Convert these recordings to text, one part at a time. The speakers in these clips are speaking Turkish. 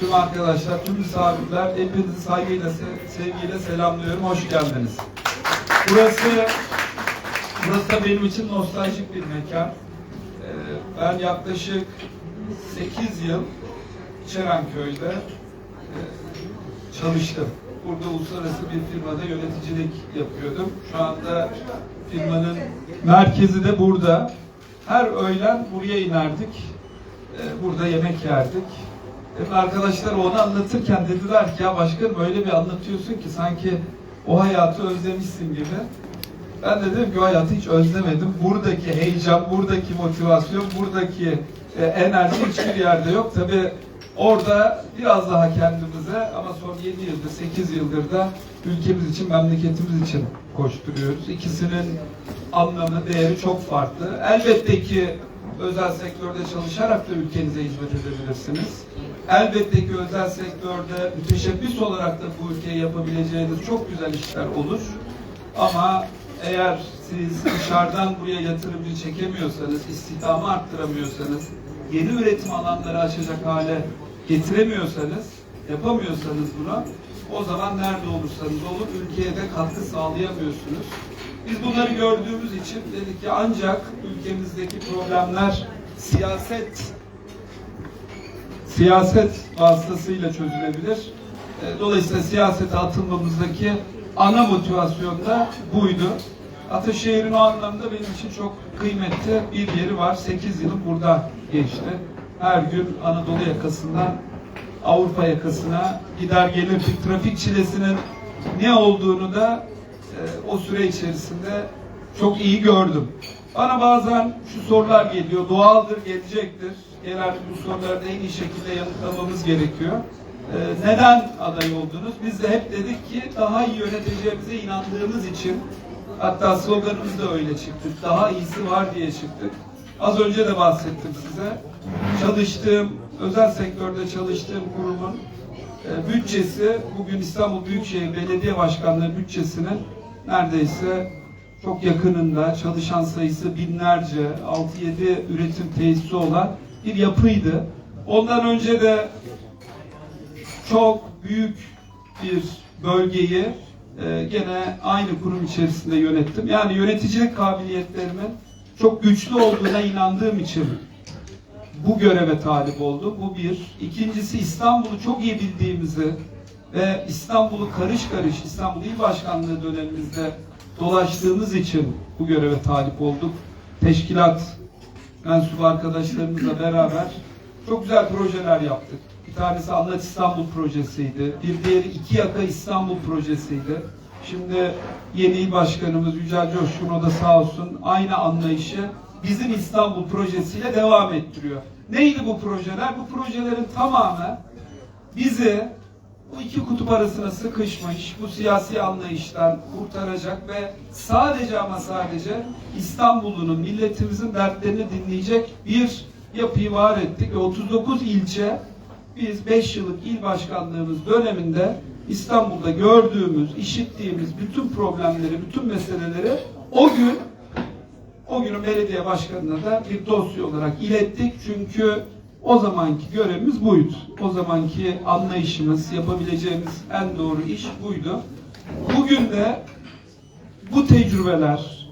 Tüm arkadaşlar, tüm misafirler hepinizi saygıyla, se- sevgiyle selamlıyorum. Hoş geldiniz. Burası burası da benim için nostaljik bir mekan. Ee, ben yaklaşık 8 yıl Çerenköy'de e, çalıştım. Burada uluslararası bir firmada yöneticilik yapıyordum. Şu anda firmanın merkezi de burada. Her öğlen buraya inerdik. Ee, Burada yemek yerdik. Arkadaşlar onu anlatırken dediler ki ya başkanım öyle bir anlatıyorsun ki sanki o hayatı özlemişsin gibi. Ben de dedim ki o hayatı hiç özlemedim. Buradaki heyecan, buradaki motivasyon, buradaki e, enerji hiçbir yerde yok. Tabi orada biraz daha kendimize ama son 7 yıldır, 8 yıldır da ülkemiz için, memleketimiz için koşturuyoruz. İkisinin anlamı, değeri çok farklı. Elbette ki özel sektörde çalışarak da ülkenize hizmet edebilirsiniz. Elbette ki özel sektörde müteşebbis olarak da bu ülkeye yapabileceğiniz çok güzel işler olur. Ama eğer siz dışarıdan buraya yatırımcı çekemiyorsanız, istihdamı arttıramıyorsanız, yeni üretim alanları açacak hale getiremiyorsanız, yapamıyorsanız bunu, o zaman nerede olursanız olun ülkeye de katkı sağlayamıyorsunuz. Biz bunları gördüğümüz için dedik ki ancak ülkemizdeki problemler siyaset siyaset vasıtasıyla çözülebilir. E, Dolayısıyla siyasete atılmamızdaki ana motivasyon da buydu. Ataşehir'in o anlamda benim için çok kıymetli bir yeri var. 8 yılım burada geçti. Her gün Anadolu yakasından Avrupa yakasına gider gelirdik. Trafik çilesinin ne olduğunu da e, o süre içerisinde çok iyi gördüm. Bana bazen şu sorular geliyor. Doğaldır, gelecektir. Genelde bu soruları da en iyi şekilde yanıtlamamız gerekiyor. Ee, neden aday oldunuz? Biz de hep dedik ki daha iyi yöneteceğimize inandığımız için hatta sloganımız da öyle çıktık. Daha iyisi var diye çıktık. Az önce de bahsettim size. Çalıştığım, özel sektörde çalıştığım kurumun e, bütçesi bugün İstanbul Büyükşehir Belediye Başkanlığı bütçesinin neredeyse çok yakınında çalışan sayısı binlerce 6-7 üretim tesisi olan bir yapıydı. Ondan önce de çok büyük bir bölgeyi e, gene aynı kurum içerisinde yönettim. Yani yöneticilik kabiliyetlerimin çok güçlü olduğuna inandığım için bu göreve talip oldum. Bu bir. İkincisi İstanbul'u çok iyi bildiğimizi ve İstanbul'u karış karış İstanbul İl Başkanlığı dönemimizde dolaştığımız için bu göreve talip olduk. Teşkilat mensubu arkadaşlarımızla beraber çok güzel projeler yaptık. Bir tanesi Anlat İstanbul projesiydi. Bir diğeri İki Yaka İstanbul projesiydi. Şimdi yeni il başkanımız Yücel Coşkun o da sağ olsun aynı anlayışı bizim İstanbul projesiyle devam ettiriyor. Neydi bu projeler? Bu projelerin tamamı bizi bu iki kutup arasına sıkışmış bu siyasi anlayıştan kurtaracak ve sadece ama sadece İstanbul'un milletimizin dertlerini dinleyecek bir yapıyı var ettik ve 39 ilçe biz 5 yıllık il başkanlığımız döneminde İstanbul'da gördüğümüz, işittiğimiz bütün problemleri, bütün meseleleri o gün o günün belediye başkanına da bir dosya olarak ilettik. Çünkü o zamanki görevimiz buydu. O zamanki anlayışımız, yapabileceğimiz en doğru iş buydu. Bugün de bu tecrübeler,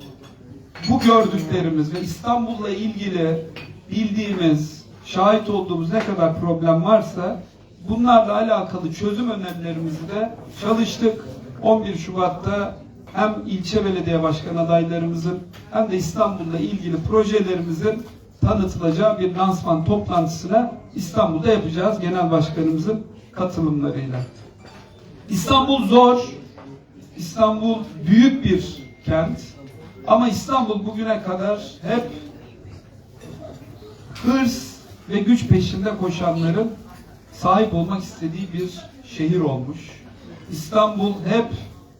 bu gördüklerimiz ve İstanbul'la ilgili bildiğimiz, şahit olduğumuz ne kadar problem varsa bunlarla alakalı çözüm önerilerimizi de çalıştık. 11 Şubat'ta hem ilçe belediye başkan adaylarımızın hem de İstanbul'la ilgili projelerimizin tanıtılacağı bir lansman toplantısına İstanbul'da yapacağız genel başkanımızın katılımlarıyla. İstanbul zor, İstanbul büyük bir kent ama İstanbul bugüne kadar hep hırs ve güç peşinde koşanların sahip olmak istediği bir şehir olmuş. İstanbul hep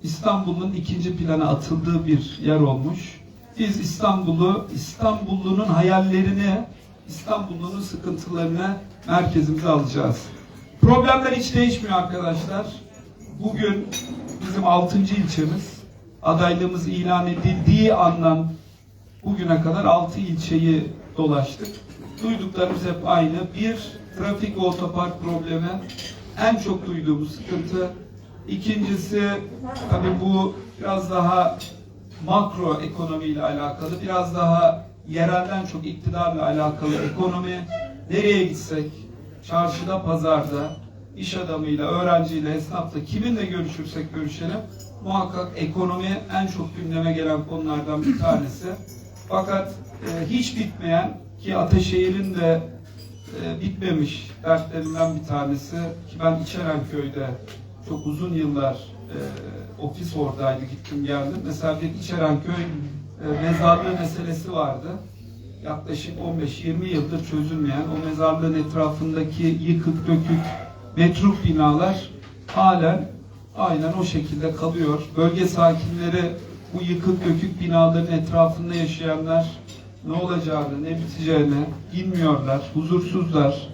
İstanbul'un ikinci plana atıldığı bir yer olmuş. Biz İstanbul'u, İstanbullunun hayallerini, İstanbullunun sıkıntılarını merkezimize alacağız. Problemler hiç değişmiyor arkadaşlar. Bugün bizim 6. ilçemiz adaylığımız ilan edildiği andan bugüne kadar 6 ilçeyi dolaştık. Duyduklarımız hep aynı. Bir, trafik ve otopark problemi en çok duyduğumuz sıkıntı. İkincisi tabii bu biraz daha makro ekonomiyle alakalı, biraz daha yerelden çok iktidarla alakalı ekonomi. Nereye gitsek, çarşıda, pazarda, iş adamıyla, öğrenciyle, esnafla kiminle görüşürsek görüşelim muhakkak ekonomi en çok gündeme gelen konulardan bir tanesi. Fakat e, hiç bitmeyen ki Ataşehir'in de e, bitmemiş dertlerinden bir tanesi ki ben İçerenköy'de çok uzun yıllar e, ofis oradaydı gittim geldim. Mesela bir İçerenköy e, mezarlığı meselesi vardı. Yaklaşık 15-20 yıldır çözülmeyen o mezarlığın etrafındaki yıkık dökük metruk binalar halen aynen o şekilde kalıyor. Bölge sakinleri bu yıkık dökük binaların etrafında yaşayanlar ne olacağını, ne biteceğini bilmiyorlar, huzursuzlar.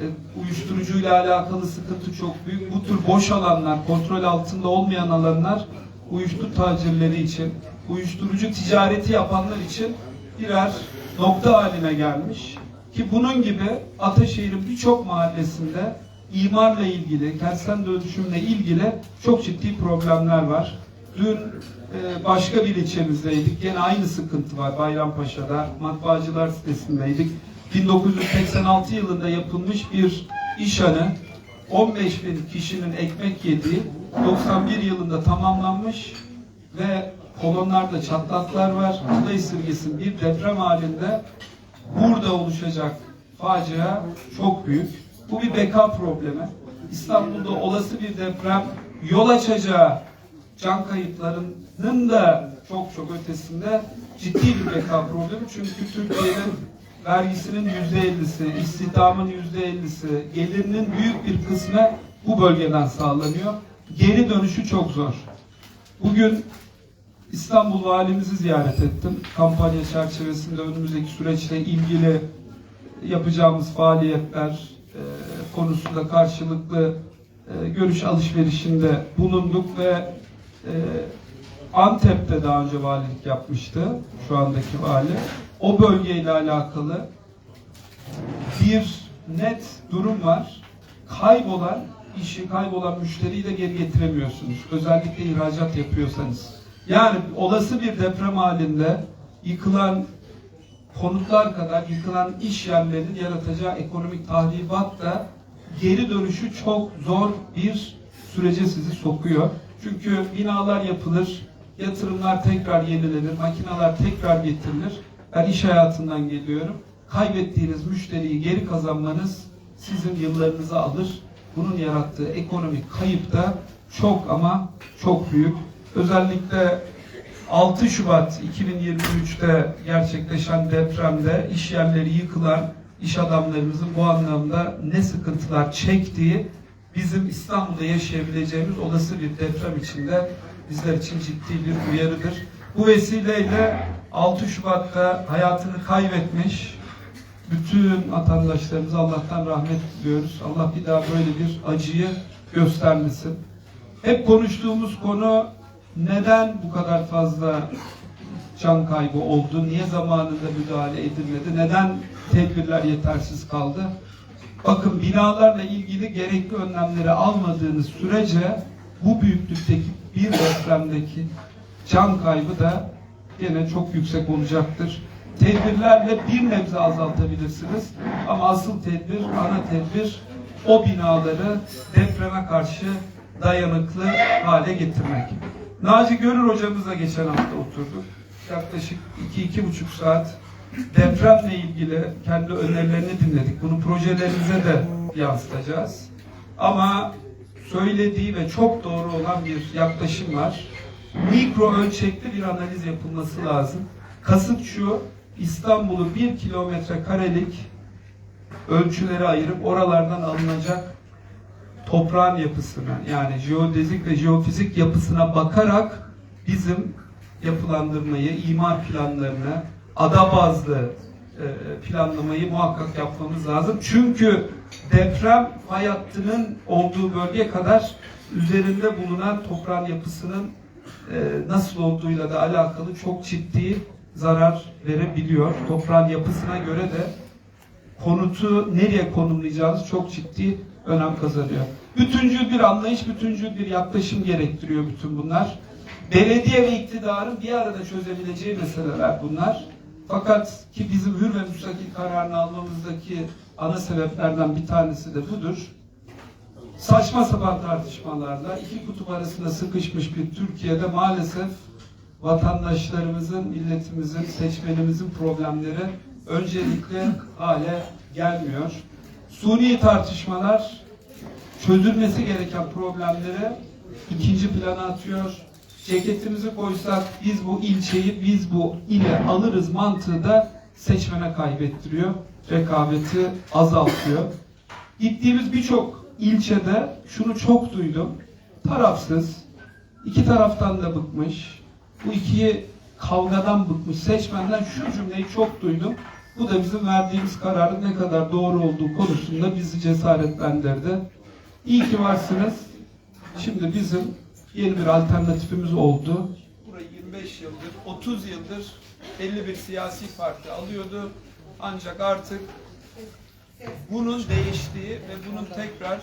E, uyuşturucuyla alakalı sıkıntı çok büyük. Bu tür boş alanlar, kontrol altında olmayan alanlar uyuşturucu tacirleri için, uyuşturucu ticareti yapanlar için birer nokta haline gelmiş. Ki bunun gibi Ataşehir'in birçok mahallesinde imarla ilgili, kentsel dönüşümle ilgili çok ciddi problemler var. Dün e, başka bir ilçemizdeydik. Gene aynı sıkıntı var Bayrampaşa'da. Matbaacılar sitesindeydik. 1986 yılında yapılmış bir işhanı 15 bin kişinin ekmek yediği 91 yılında tamamlanmış ve kolonlarda çatlaklar var. Kuzey Sırgesi'nin bir deprem halinde burada oluşacak facia çok büyük. Bu bir beka problemi. İstanbul'da olası bir deprem yol açacağı can kayıplarının da çok çok ötesinde ciddi bir beka problemi. Çünkü Türkiye'nin vergisinin yüzde ellisi, istihdamın yüzde ellisi, gelirinin büyük bir kısmı bu bölgeden sağlanıyor. Geri dönüşü çok zor. Bugün İstanbul valimizi ziyaret ettim. Kampanya çerçevesinde önümüzdeki süreçle ilgili yapacağımız faaliyetler e, konusunda karşılıklı e, görüş alışverişinde bulunduk ve e, Antep'te daha önce valilik yapmıştı şu andaki vali. O bölgeyle alakalı bir net durum var. Kaybolan işi, kaybolan müşteriyi de geri getiremiyorsunuz. Özellikle ihracat yapıyorsanız. Yani olası bir deprem halinde yıkılan konutlar kadar yıkılan iş yerlerinin yaratacağı ekonomik tahribat da geri dönüşü çok zor bir sürece sizi sokuyor. Çünkü binalar yapılır, yatırımlar tekrar yenilenir, makineler tekrar getirilir. Ben iş hayatından geliyorum. Kaybettiğiniz müşteriyi geri kazanmanız sizin yıllarınızı alır. Bunun yarattığı ekonomik kayıp da çok ama çok büyük. Özellikle 6 Şubat 2023'te gerçekleşen depremde iş yerleri yıkılan iş adamlarımızın bu anlamda ne sıkıntılar çektiği bizim İstanbul'da yaşayabileceğimiz olası bir deprem içinde bizler için ciddi bir uyarıdır. Bu vesileyle 6 Şubat'ta hayatını kaybetmiş bütün vatandaşlarımıza Allah'tan rahmet diliyoruz. Allah bir daha böyle bir acıyı göstermesin. Hep konuştuğumuz konu neden bu kadar fazla can kaybı oldu? Niye zamanında müdahale edilmedi? Neden tedbirler yetersiz kaldı? Bakın binalarla ilgili gerekli önlemleri almadığınız sürece bu büyüklükteki bir depremdeki can kaybı da yine çok yüksek olacaktır. Tedbirlerle bir nebze azaltabilirsiniz. Ama asıl tedbir, ana tedbir o binaları depreme karşı dayanıklı hale getirmek. Naci Görür hocamızla geçen hafta oturduk. Yaklaşık iki, iki buçuk saat depremle ilgili kendi önerilerini dinledik. Bunu projelerimize de yansıtacağız. Ama söylediği ve çok doğru olan bir yaklaşım var. Mikro ölçekli bir analiz yapılması lazım. Kasıt şu, İstanbul'u bir kilometre karelik ölçülere ayırıp oralardan alınacak toprağın yapısına yani jeodezik ve jeofizik yapısına bakarak bizim yapılandırmayı, imar planlarını, ada bazlı e, planlamayı muhakkak yapmamız lazım. Çünkü deprem fay hattının olduğu bölge kadar üzerinde bulunan toprağın yapısının nasıl olduğuyla da alakalı çok ciddi zarar verebiliyor. Toprağın yapısına göre de konutu nereye konumlayacağınız çok ciddi önem kazanıyor. Bütüncül bir anlayış, bütüncül bir yaklaşım gerektiriyor bütün bunlar. Belediye ve iktidarın bir arada çözebileceği meseleler bunlar. Fakat ki bizim hür ve müstakil kararını almamızdaki ana sebeplerden bir tanesi de budur. Saçma sapan tartışmalarla iki kutup arasında sıkışmış bir Türkiye'de maalesef vatandaşlarımızın, milletimizin, seçmenimizin problemleri öncelikle hale gelmiyor. Suni tartışmalar çözülmesi gereken problemleri ikinci plana atıyor. Ceketimizi koysak biz bu ilçeyi biz bu ile alırız mantığı da seçmene kaybettiriyor. Rekabeti azaltıyor. Gittiğimiz birçok ilçede şunu çok duydum. Tarafsız, iki taraftan da bıkmış. Bu iki kavgadan bıkmış seçmenden şu cümleyi çok duydum. Bu da bizim verdiğimiz kararın ne kadar doğru olduğu konusunda bizi cesaretlendirdi. İyi ki varsınız. Şimdi bizim yeni bir alternatifimiz oldu. Burayı 25 yıldır, 30 yıldır belli bir siyasi parti alıyordu. Ancak artık bunun değiştiği ve bunun tekrar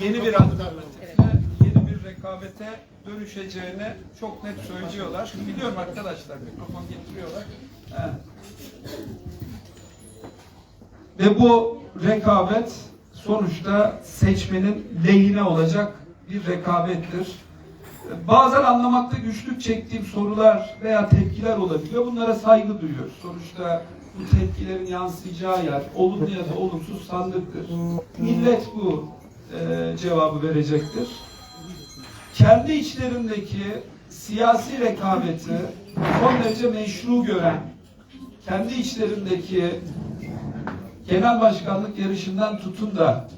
yeni bir alternatifle, yeni bir rekabete dönüşeceğini çok net söylüyorlar. Biliyorum arkadaşlar, mikrofon getiriyorlar. Evet. Ve bu rekabet sonuçta seçmenin lehine olacak bir rekabettir. Bazen anlamakta güçlük çektiğim sorular veya tepkiler olabiliyor. Bunlara saygı duyuyoruz. Sonuçta bu tepkilerin yansıyacağı yer olumlu ya da olumsuz sandıktır. Millet bu e, cevabı verecektir. Kendi içlerindeki siyasi rekabeti son derece meşru gören, kendi içlerindeki genel başkanlık yarışından tutun da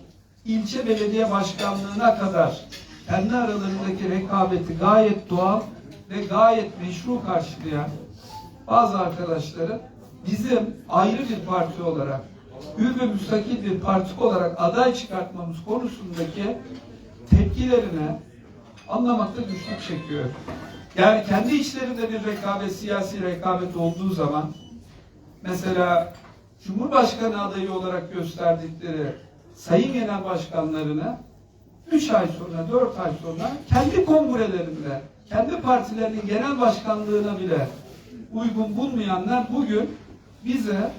ilçe belediye başkanlığına kadar kendi aralarındaki rekabeti gayet doğal ve gayet meşru karşılayan bazı arkadaşların bizim ayrı bir parti olarak hür ve müstakil bir parti olarak aday çıkartmamız konusundaki tepkilerine anlamakta güçlük çekiyor. Yani kendi içlerinde bir rekabet, siyasi rekabet olduğu zaman mesela Cumhurbaşkanı adayı olarak gösterdikleri sayın genel başkanlarını 3 ay sonra, 4 ay sonra kendi kongrelerinde, kendi partilerinin genel başkanlığına bile uygun bulmayanlar bugün bize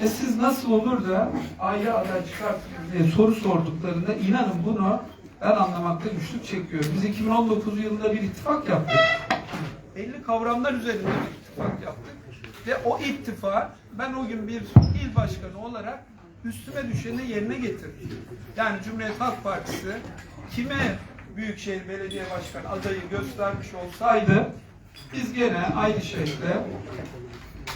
e siz nasıl olur da ayrı aday çıkartınız diye soru sorduklarında inanın bunu ben anlamakta güçlük çekiyorum. Biz 2019 yılında bir ittifak yaptık. Belli kavramlar üzerinde bir ittifak yaptık. Ve o ittifak ben o gün bir il başkanı olarak üstüme düşeni yerine getirdim. Yani Cumhuriyet Halk Partisi kime Büyükşehir Belediye Başkanı adayı göstermiş olsaydı biz gene aynı şekilde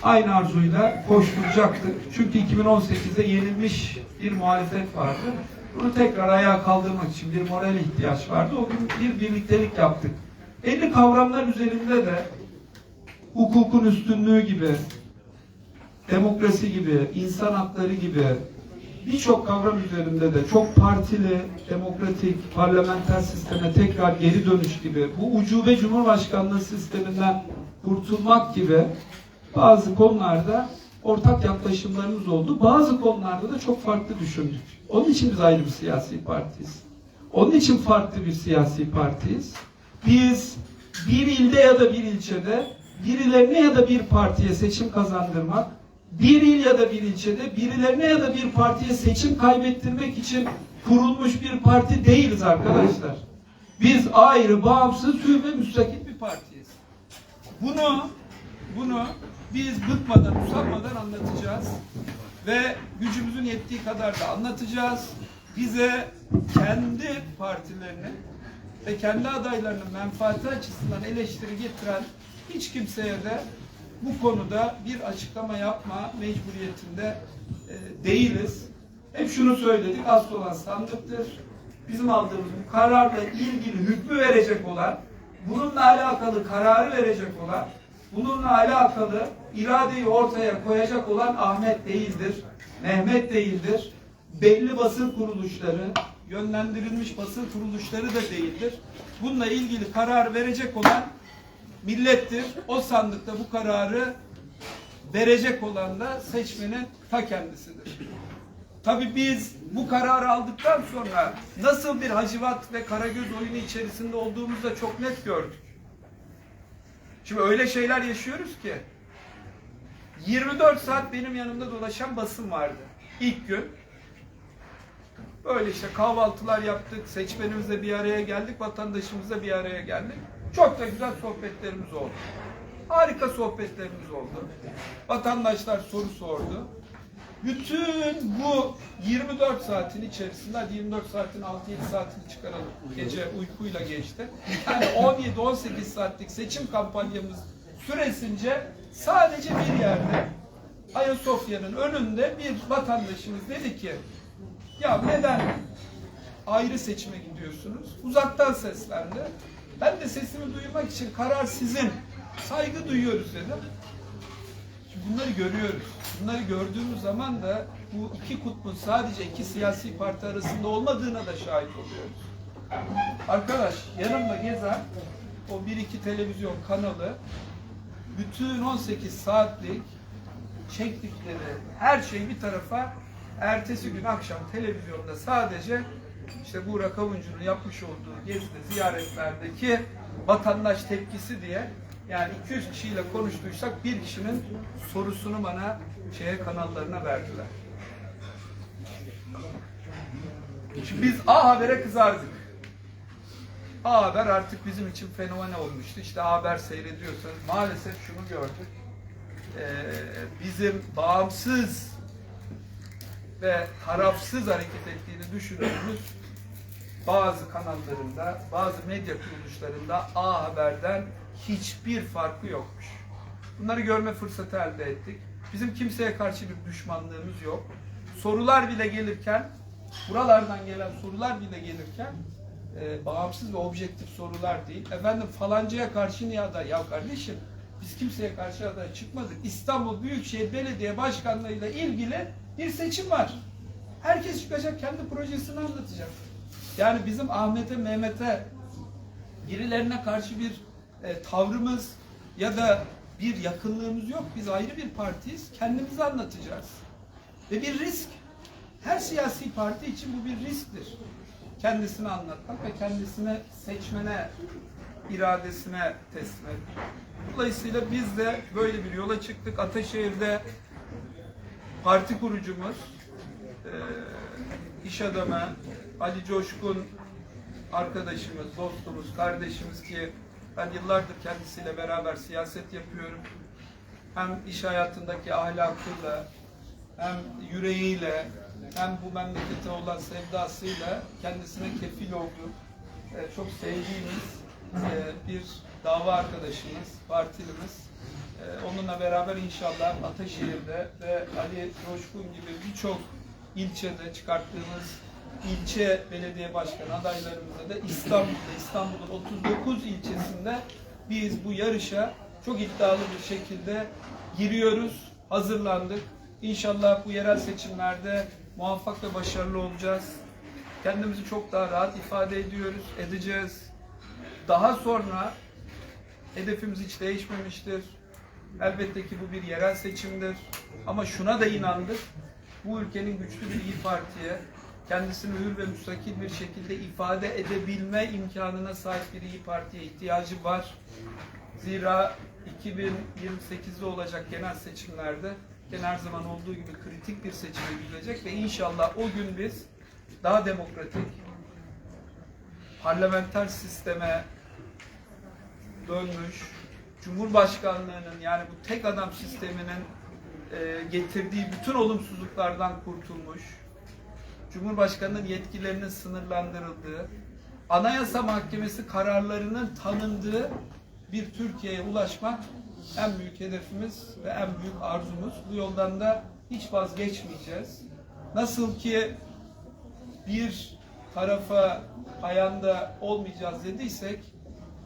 aynı arzuyla koşturacaktık. Çünkü 2018'de yenilmiş bir muhalefet vardı. Bunu tekrar ayağa kaldırmak için bir moral ihtiyaç vardı. O gün bir birliktelik yaptık. Belli kavramlar üzerinde de hukukun üstünlüğü gibi, demokrasi gibi, insan hakları gibi birçok kavram üzerinde de çok partili, demokratik, parlamenter sisteme tekrar geri dönüş gibi, bu ucube cumhurbaşkanlığı sisteminden kurtulmak gibi bazı konularda ortak yaklaşımlarımız oldu. Bazı konularda da çok farklı düşündük. Onun için biz ayrı bir siyasi partiyiz. Onun için farklı bir siyasi partiyiz. Biz bir ilde ya da bir ilçede birilerine ya da bir partiye seçim kazandırmak, bir il ya da bir ilçede birilerine ya da bir partiye seçim kaybettirmek için kurulmuş bir parti değiliz arkadaşlar. Biz ayrı, bağımsız, hür ve müstakil bir partiyiz. Bunu bunu biz bıkmadan, usanmadan anlatacağız. Ve gücümüzün yettiği kadar da anlatacağız. Bize kendi partilerini ve kendi adaylarının menfaati açısından eleştiri getiren hiç kimseye de bu konuda bir açıklama yapma mecburiyetinde e, değiliz. Hep şunu söyledik, asıl olan sandıktır. Bizim aldığımız bu kararla ilgili hükmü verecek olan, bununla alakalı kararı verecek olan, bununla alakalı iradeyi ortaya koyacak olan Ahmet değildir, Mehmet değildir. Belli basın kuruluşları, yönlendirilmiş basın kuruluşları da değildir. Bununla ilgili karar verecek olan millettir. O sandıkta bu kararı verecek olan da seçmenin ta kendisidir. Tabii biz bu kararı aldıktan sonra nasıl bir hacivat ve karagöz oyunu içerisinde olduğumuzu da çok net gördük. Şimdi öyle şeyler yaşıyoruz ki 24 saat benim yanımda dolaşan basın vardı. İlk gün böyle işte kahvaltılar yaptık, seçmenimizle bir araya geldik, vatandaşımızla bir araya geldik. Çok da güzel sohbetlerimiz oldu. Harika sohbetlerimiz oldu. Vatandaşlar soru sordu. Bütün bu 24 saatin içerisinde, hadi 24 saatin 6-7 saatini çıkaralım. Gece uykuyla geçti. Yani 17-18 saatlik seçim kampanyamız süresince sadece bir yerde Ayasofya'nın önünde bir vatandaşımız dedi ki ya neden ayrı seçime gidiyorsunuz? Uzaktan seslendi. Ben de sesimi duymak için karar sizin. Saygı duyuyoruz dedim. Bunları görüyoruz. Bunları gördüğümüz zaman da bu iki kutbun sadece iki siyasi parti arasında olmadığına da şahit oluyoruz. Arkadaş yanımda gezen o bir iki televizyon kanalı bütün 18 saatlik çektikleri her şeyi bir tarafa ertesi gün akşam televizyonda sadece işte bu Avuncu'nun yapmış olduğu gezide ziyaretlerdeki vatandaş tepkisi diye yani 200 kişiyle konuştuysak bir kişinin sorusunu bana şeye kanallarına verdiler. Şimdi biz A Haber'e kızardık. A Haber artık bizim için fenomen olmuştu. İşte A Haber seyrediyorsanız maalesef şunu gördük. Ee, bizim bağımsız ve tarafsız hareket ettiğini düşündüğümüz bazı kanallarında, bazı medya kuruluşlarında A Haber'den hiçbir farkı yokmuş. Bunları görme fırsatı elde ettik. Bizim kimseye karşı bir düşmanlığımız yok. Sorular bile gelirken, buralardan gelen sorular bile gelirken e, bağımsız ve objektif sorular değil. Efendim falancaya karşı niye aday? Ya kardeşim biz kimseye karşı aday çıkmadık. İstanbul Büyükşehir Belediye Başkanlığı'yla ilgili bir seçim var. Herkes çıkacak kendi projesini anlatacak. Yani bizim Ahmet'e, Mehmet'e birilerine karşı bir e, tavrımız ya da bir yakınlığımız yok. Biz ayrı bir partiyiz. Kendimizi anlatacağız. Ve bir risk. Her siyasi parti için bu bir risktir. Kendisini anlatmak ve kendisine seçmene, iradesine teslim etmek. Dolayısıyla biz de böyle bir yola çıktık. Ataşehir'de parti kurucumuz, e, iş adamı Ali Coşkun arkadaşımız, dostumuz, kardeşimiz ki ben yıllardır kendisiyle beraber siyaset yapıyorum. Hem iş hayatındaki ahlakıyla, hem yüreğiyle, hem bu memlekete olan sevdasıyla kendisine kefil olduğum, e, çok sevdiğimiz e, bir dava arkadaşımız, partilimiz. E, Onunla beraber inşallah Ataşehir'de ve Ali Coşkun gibi birçok ilçede çıkarttığımız ilçe belediye başkanı adaylarımızda da İstanbul'da, İstanbul'un 39 ilçesinde biz bu yarışa çok iddialı bir şekilde giriyoruz, hazırlandık. İnşallah bu yerel seçimlerde muvaffak ve başarılı olacağız. Kendimizi çok daha rahat ifade ediyoruz, edeceğiz. Daha sonra hedefimiz hiç değişmemiştir. Elbette ki bu bir yerel seçimdir. Ama şuna da inandık. Bu ülkenin güçlü bir iyi Parti'ye, kendisini hür ve müstakil bir şekilde ifade edebilme imkanına sahip bir iyi Parti'ye ihtiyacı var. Zira 2028'de olacak genel seçimlerde gene her zaman olduğu gibi kritik bir seçime gidilecek ve inşallah o gün biz daha demokratik, parlamenter sisteme dönmüş, Cumhurbaşkanlığının yani bu tek adam sisteminin e, getirdiği bütün olumsuzluklardan kurtulmuş, Cumhurbaşkanının yetkilerinin sınırlandırıldığı, Anayasa Mahkemesi kararlarının tanındığı bir Türkiye'ye ulaşmak en büyük hedefimiz ve en büyük arzumuz. Bu yoldan da hiç vazgeçmeyeceğiz. Nasıl ki bir tarafa ayağında olmayacağız dediysek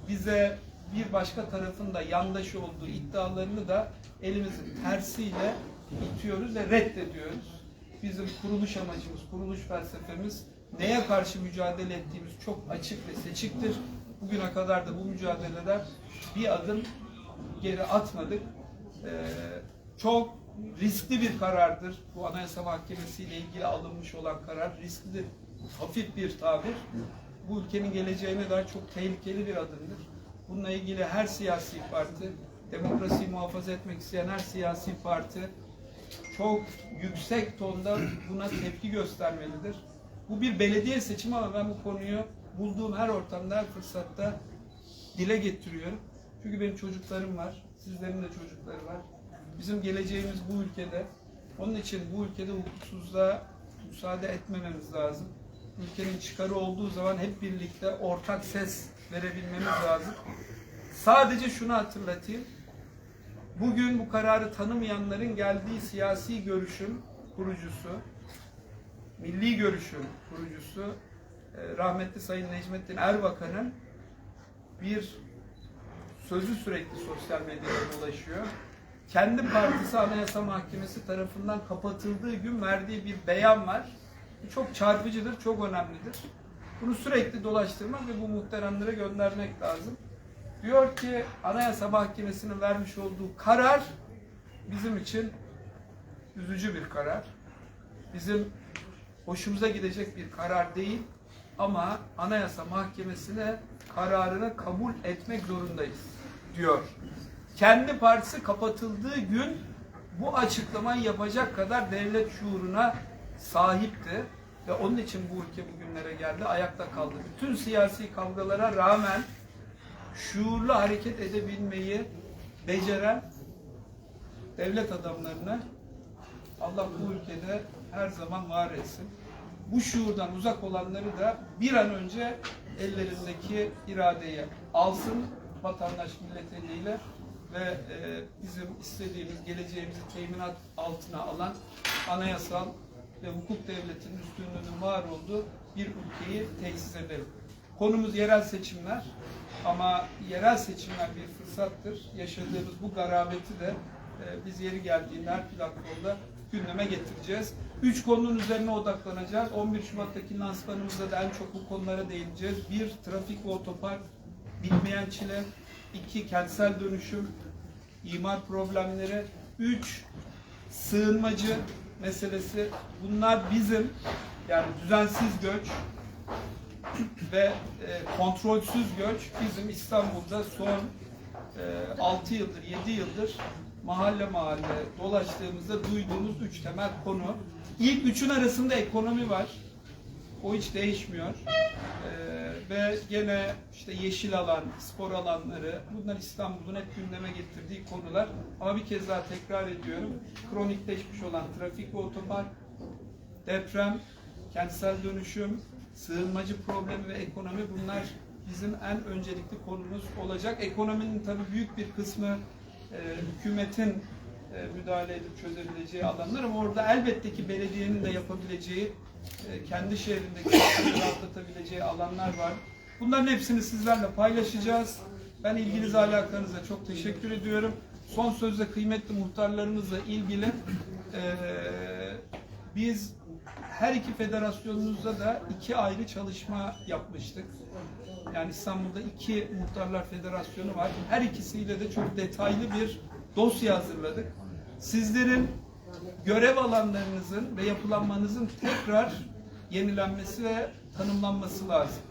bize bir başka tarafın da yandaş olduğu iddialarını da elimizin tersiyle itiyoruz ve reddediyoruz. Bizim kuruluş amacımız, kuruluş felsefemiz neye karşı mücadele ettiğimiz çok açık ve seçiktir. Bugüne kadar da bu mücadeleler bir adım geri atmadık. Ee, çok riskli bir karardır. Bu Anayasa Mahkemesi ile ilgili alınmış olan karar risklidir. Hafif bir tabir. Bu ülkenin geleceğine dair çok tehlikeli bir adımdır. Bununla ilgili her siyasi parti, demokrasiyi muhafaza etmek isteyen her siyasi parti çok yüksek tonda buna tepki göstermelidir. Bu bir belediye seçimi ama ben bu konuyu bulduğum her ortamda, her fırsatta dile getiriyorum. Çünkü benim çocuklarım var, sizlerin de çocukları var. Bizim geleceğimiz bu ülkede. Onun için bu ülkede hukuksuzluğa müsaade etmememiz lazım. Ülkenin çıkarı olduğu zaman hep birlikte ortak ses verebilmemiz lazım. Sadece şunu hatırlatayım. Bugün bu kararı tanımayanların geldiği siyasi görüşün kurucusu, milli görüşün kurucusu e, rahmetli Sayın Necmettin Erbakan'ın bir sözü sürekli sosyal medyada dolaşıyor. Kendi partisi Anayasa Mahkemesi tarafından kapatıldığı gün verdiği bir beyan var. Bu çok çarpıcıdır, çok önemlidir. Bunu sürekli dolaştırmak ve bu muhteremlere göndermek lazım. Diyor ki Anayasa Mahkemesi'nin vermiş olduğu karar bizim için üzücü bir karar. Bizim hoşumuza gidecek bir karar değil ama Anayasa Mahkemesi'ne kararını kabul etmek zorundayız diyor. Kendi partisi kapatıldığı gün bu açıklamayı yapacak kadar devlet şuuruna sahipti ve onun için bu ülke bugünlere geldi, ayakta kaldı. Bütün siyasi kavgalara rağmen şuurlu hareket edebilmeyi beceren devlet adamlarını Allah bu ülkede her zaman var etsin. Bu şuurdan uzak olanları da bir an önce ellerindeki iradeyi alsın vatandaş millet eliyle ve e, bizim istediğimiz geleceğimizi teminat altına alan anayasal ve hukuk devletinin üstünlüğünün var olduğu bir ülkeyi tesis edelim. Konumuz yerel seçimler ama yerel seçimler bir fırsattır. Yaşadığımız bu garabeti de e, biz yeri geldiğinde her platformda gündeme getireceğiz. Üç konunun üzerine odaklanacağız. 11 Şubat'taki lansmanımızda da en çok bu konulara değineceğiz. Bir, trafik ve otopark bitmeyen çile. İki, kentsel dönüşüm, imar problemleri. Üç, sığınmacı meselesi. Bunlar bizim yani düzensiz göç ve e, kontrolsüz göç bizim İstanbul'da son e, 6 yıldır, 7 yıldır mahalle mahalle dolaştığımızda duyduğumuz üç temel konu. İlk üçün arasında ekonomi var. O hiç değişmiyor. Ee, ve gene işte yeşil alan, spor alanları, bunlar İstanbul'un hep gündeme getirdiği konular. Ama bir kez daha tekrar ediyorum, kronikleşmiş olan trafik ve otopark, deprem, kentsel dönüşüm, sığınmacı problemi ve ekonomi bunlar bizim en öncelikli konumuz olacak. Ekonominin tabii büyük bir kısmı e, hükümetin e, müdahale edip çözebileceği alanlar ama orada elbette ki belediyenin de yapabileceği, e, kendi şehrindeki rahatlatabileceği alanlar var. Bunların hepsini sizlerle paylaşacağız. Ben ilginize alakanıza çok teşekkür ediyorum. Son sözde kıymetli muhtarlarımızla ilgili e, biz her iki federasyonumuzda da iki ayrı çalışma yapmıştık. Yani İstanbul'da iki muhtarlar federasyonu var. Her ikisiyle de çok detaylı bir dosya hazırladık. Sizlerin görev alanlarınızın ve yapılanmanızın tekrar yenilenmesi ve tanımlanması lazım.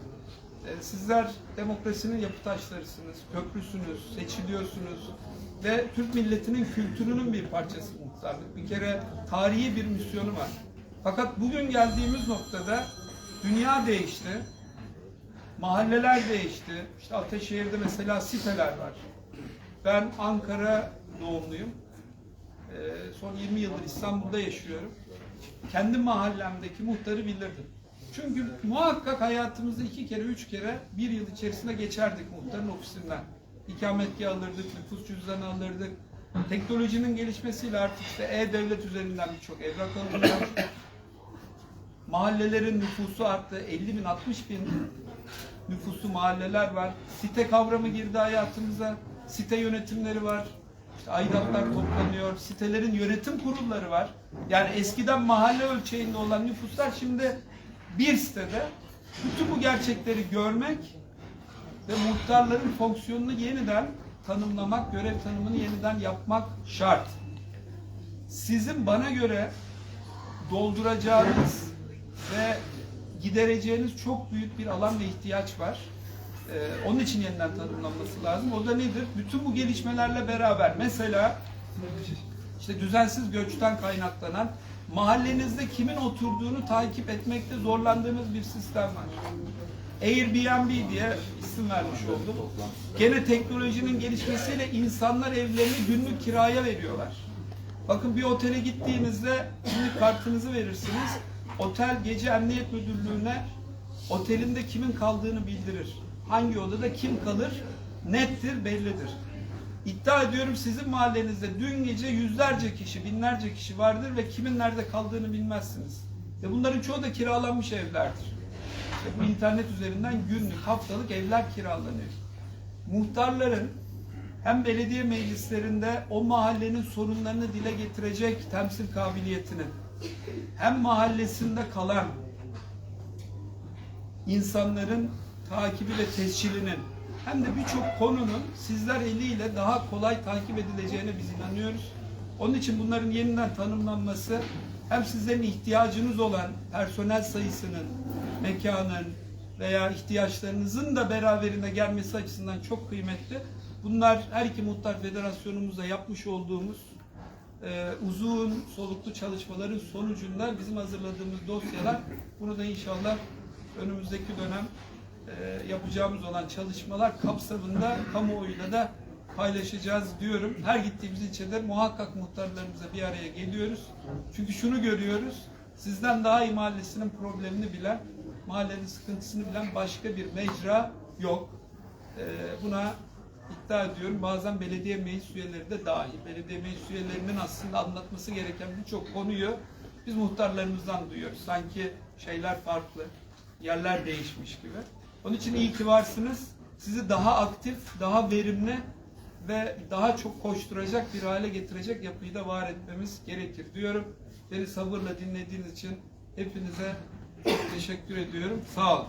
Ee, Sizler demokrasinin yapı taşlarısınız, köprüsünüz, seçiliyorsunuz ve Türk milletinin kültürünün bir parçası muhtarlık. Bir kere tarihi bir misyonu var. Fakat bugün geldiğimiz noktada dünya değişti. Mahalleler değişti. İşte Ataşehir'de mesela siteler var. Ben Ankara doğumluyum. Ee, son 20 yıldır İstanbul'da yaşıyorum. Kendi mahallemdeki muhtarı bilirdim. Çünkü muhakkak hayatımızda iki kere, üç kere bir yıl içerisinde geçerdik muhtarın ofisinden. İkametgah alırdık, nüfus cüzdanı alırdık. Teknolojinin gelişmesiyle artık işte e-devlet üzerinden birçok evrak alınıyor. Mahallelerin nüfusu arttı. 50 bin, 60 bin nüfuslu mahalleler var. Site kavramı girdi hayatımıza. Site yönetimleri var. İşte aidatlar toplanıyor. Sitelerin yönetim kurulları var. Yani eskiden mahalle ölçeğinde olan nüfuslar şimdi bir sitede. Bütün bu gerçekleri görmek ve muhtarların fonksiyonunu yeniden tanımlamak, görev tanımını yeniden yapmak şart. sizin bana göre dolduracağınız ve gidereceğiniz çok büyük bir alan ve ihtiyaç var. Ee, onun için yeniden tanımlanması lazım. O da nedir? Bütün bu gelişmelerle beraber mesela işte düzensiz göçten kaynaklanan mahallenizde kimin oturduğunu takip etmekte zorlandığınız bir sistem var. Airbnb diye isim vermiş oldum. Gene teknolojinin gelişmesiyle insanlar evlerini günlük kiraya veriyorlar. Bakın bir otele gittiğinizde şimdi kartınızı verirsiniz. Otel gece emniyet müdürlüğüne otelinde kimin kaldığını bildirir. Hangi odada kim kalır nettir, bellidir. İddia ediyorum sizin mahallenizde dün gece yüzlerce kişi, binlerce kişi vardır ve kimin nerede kaldığını bilmezsiniz. Ve bunların çoğu da kiralanmış evlerdir. İşte bu internet üzerinden günlük, haftalık evler kiralanıyor. Muhtarların hem belediye meclislerinde o mahallenin sorunlarını dile getirecek temsil kabiliyetini, hem mahallesinde kalan insanların takibi ve tescilinin hem de birçok konunun sizler eliyle daha kolay takip edileceğine biz inanıyoruz. Onun için bunların yeniden tanımlanması hem sizlerin ihtiyacınız olan personel sayısının, mekanın veya ihtiyaçlarınızın da beraberinde gelmesi açısından çok kıymetli. Bunlar her iki muhtar federasyonumuzla yapmış olduğumuz e, uzun soluklu çalışmaların sonucunda bizim hazırladığımız dosyalar bunu da inşallah önümüzdeki dönem e, yapacağımız olan çalışmalar kapsamında kamuoyuyla da paylaşacağız diyorum. Her gittiğimiz ilçede muhakkak muhtarlarımıza bir araya geliyoruz. Çünkü şunu görüyoruz. Sizden daha iyi mahallesinin problemini bilen, mahallenin sıkıntısını bilen başka bir mecra yok. E, buna iddia ediyorum. Bazen belediye meclis üyeleri de dahil. Belediye meclis üyelerinin aslında anlatması gereken birçok konuyu biz muhtarlarımızdan duyuyoruz. Sanki şeyler farklı, yerler değişmiş gibi. Onun için iyi ki varsınız. Sizi daha aktif, daha verimli ve daha çok koşturacak bir hale getirecek yapıyı da var etmemiz gerekir diyorum. Beni sabırla dinlediğiniz için hepinize çok teşekkür ediyorum. Sağ olun.